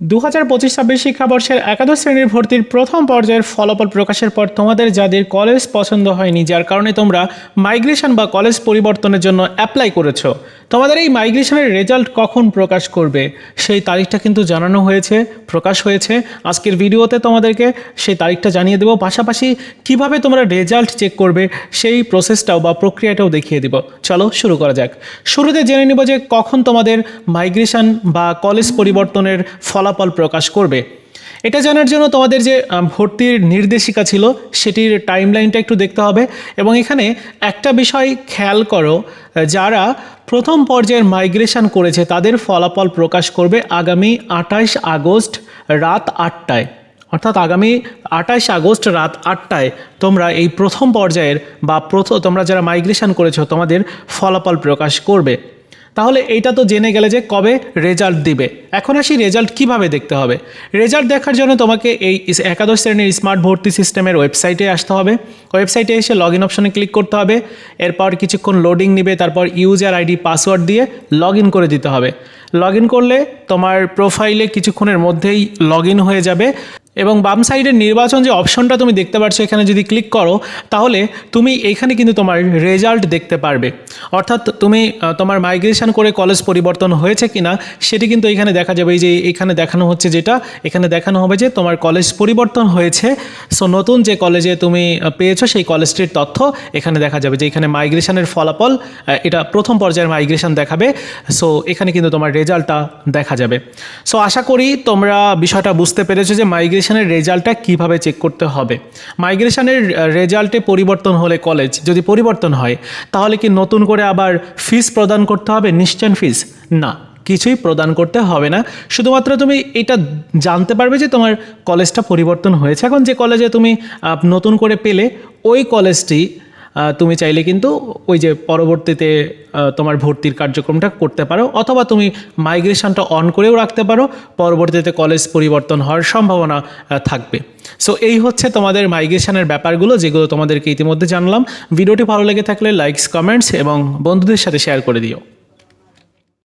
দু হাজার পঁচিশ ছাব্বিশ শিক্ষাবর্ষের একাদশ শ্রেণির ভর্তির প্রথম পর্যায়ের ফলাফল প্রকাশের পর তোমাদের যাদের কলেজ পছন্দ হয়নি, যার কারণে তোমরা মাইগ্রেশন বা কলেজ পরিবর্তনের জন্য অ্যাপ্লাই করেছ তোমাদের এই মাইগ্রেশনের রেজাল্ট কখন প্রকাশ করবে? সেই তারিখটা কিন্তু জানানো হয়েছে, প্রকাশ হয়েছে। আজকের ভিডিওতে তোমাদেরকে সেই তারিখটা জানিয়ে দেবো। পাশাপাশি কীভাবে তোমরা রেজাল্ট চেক করবে, সেই প্রসেসটাও বা প্রক্রিয়াটাও দেখিয়ে দিব। চলো শুরু করা যাক। শুরুতে জেনে নিব যে কখন তোমাদের মাইগ্রেশন বা কলেজ পরিবর্তনের ফলাফল প্রকাশ করবে। এটা জানার জন্য তোমাদের যে ভর্তির নির্দেশিকা ছিল, সেটির টাইমলাইনটা একটু দেখতে হবে। এবং এখানে একটা বিষয় খেয়াল করো, যারা প্রথম পর্যায়ের মাইগ্রেশন করেছে, তাদের ফলাফল প্রকাশ করবে আগামী আঠাশ আগস্ট রাত আটটায়। অর্থাৎ আগামী আঠাশ আগস্ট রাত আটটায় তোমরা এই প্রথম পর্যায়ের বা প্রথম তোমরা যারা মাইগ্রেশন করেছ, তোমাদের ফলাফল প্রকাশ করবে। তাহলে এইটা তো জেনে গেলে যে কবে রেজাল্ট দিবে। এখন আসি রেজাল্ট কীভাবে দেখতে হবে। রেজাল্ট দেখার জন্য তোমাকে এই একাদশ শ্রেণির স্মার্ট ভর্তি সিস্টেমের ওয়েবসাইটে আসতে হবে। ওয়েবসাইটে এসে লগ ইন অপশনে ক্লিক করতে হবে। এরপর কিছুক্ষণ লোডিং নিবে, তারপর ইউজার আইডি পাসওয়ার্ড দিয়ে লগ ইন করে দিতে হবে। লগ ইন করলে তোমার প্রোফাইলে কিছুক্ষণের মধ্যেই লগ ইন হয়ে যাবে। এবং বাম সাইডের নির্বাচন যে অপশনটা তুমি দেখতে পাচ্ছ এখানে যদি ক্লিক করো, তাহলে তুমি এখানে কিন্তু তোমার রেজাল্ট দেখতে পারবে। অর্থাৎ তুমি তোমার মাইগ্রেশন করে কলেজ পরিবর্তন হয়েছে কিনা, সেটি কিন্তু এখানে দেখা যাবে। যে এখানে দেখানো হচ্ছে যেটা, এখানে দেখানো হবে যে তোমার কলেজ পরিবর্তন হয়েছে। সো নতুন যে কলেজে তুমি পেয়েছ, সেই কলেজটির তথ্য এখানে দেখা যাবে যে এখানে মাইগ্রেশনের ফলাফল এটা প্রথম পর্যায়ের মাইগ্রেশন দেখাবে। সো এখানে কিন্তু তোমার রেজাল্টটা দেখা যাবে। সো আশা করি তোমরা বিষয়টা বুঝতে পেরেছ যে মাইগ্রেশনের রেজাল্টটা কীভাবে চেক করতে হবে? মাইগ্রেশনের রেজাল্টে পরিবর্তন হলে কলেজ যদি পরিবর্তন হয়, তাহলে কি নতুন করে আবার ফিস প্রদান করতে হবে? নিশ্চয় ফিস না, কিছুই প্রদান করতে হবে না। শুধুমাত্র তুমি এটা জানতে পারবে যে তোমার কলেজটা পরিবর্তন হয়েছে। এখন যে কলেজে তুমি নতুন করে পেলে, ওই কলেজটি তুমি চাইলে কিন্তু ওই যে পরবর্তীতে তোমার ভর্তির কার্যক্রমটা করতে পারো, অথবা তুমি মাইগ্রেশনটা অন করেও রাখতে পারো, পরবর্তীতে কলেজ পরিবর্তন হওয়ার সম্ভাবনা থাকবে। সো এই হচ্ছে তোমাদের মাইগ্রেশনের ব্যাপারগুলো, যেগুলো তোমাদেরকে ইতিমধ্যে জানলাম। ভিডিওটি ভালো লেগে থাকলে লাইকস কমেন্টস এবং বন্ধুদের সাথে শেয়ার করে দিও।